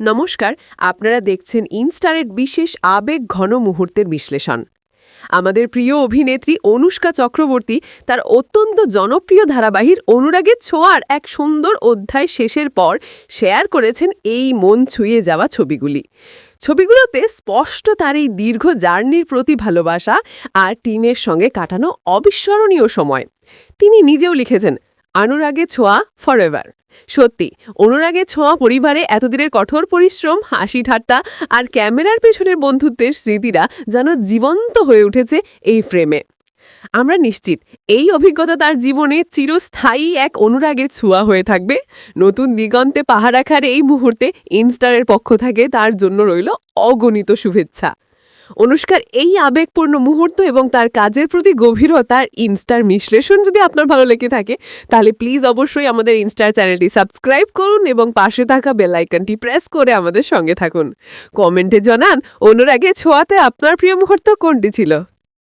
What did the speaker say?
নমস্কার, আপনারা দেখছেন ইনস্টারের বিশেষ আবেগ ঘন মুহূর্তের বিশ্লেষণ। আমাদের প্রিয় অভিনেত্রী অনুষ্কা চক্রবর্তী তার অত্যন্ত জনপ্রিয় ধারাবাহিক অনুরাগের ছোঁয়ার এক সুন্দর অধ্যায় শেষের পর শেয়ার করেছেন এই মন ছুঁয়ে যাওয়া ছবিগুলি। ছবিগুলোতে স্পষ্ট তার এই দীর্ঘ জার্নির প্রতি ভালোবাসা আর টিমের সঙ্গে কাটানো অবিস্মরণীয় সময়। তিনি নিজেও লিখেছেন অনুরাগে ছোঁয়া ফরএভার সত্যি অনুরাগে ছোঁয়া পরিবারে এতদিনের কঠোর পরিশ্রম, হাসি ঠাট্টা আর ক্যামেরার পেছনের বন্ধুত্বের স্মৃতিরা যেন জীবন্ত হয়ে উঠেছে এই ফ্রেমে আমরা নিশ্চিত, এই অভিজ্ঞতা তার জীবনে চিরস্থায়ী এক অনুরাগের ছোঁয়া হয়ে থাকবে। নতুন দিগন্তে পাহা রাখার এই মুহূর্তে ইনস্টারের পক্ষ থেকে তার জন্য রইল অগণিত শুভেচ্ছা। অনুষ্কার এই আবেগপূর্ণ মুহূর্ত এবং তার কাজের প্রতি গভীরতার ইনস্টার বিশ্লেষণ যদি আপনার ভালো লেগে থাকে, তাহলে প্লিজ অবশ্যই আমাদের ইনস্টার চ্যানেলটি সাবস্ক্রাইব করুন এবং পাশে থাকা বেলাইকনটি প্রেস করে আমাদের সঙ্গে থাকুন। কমেন্টে জানান, অনুরাগে ছোঁয়াতে আপনার প্রিয় মুহূর্ত কোনটি ছিল?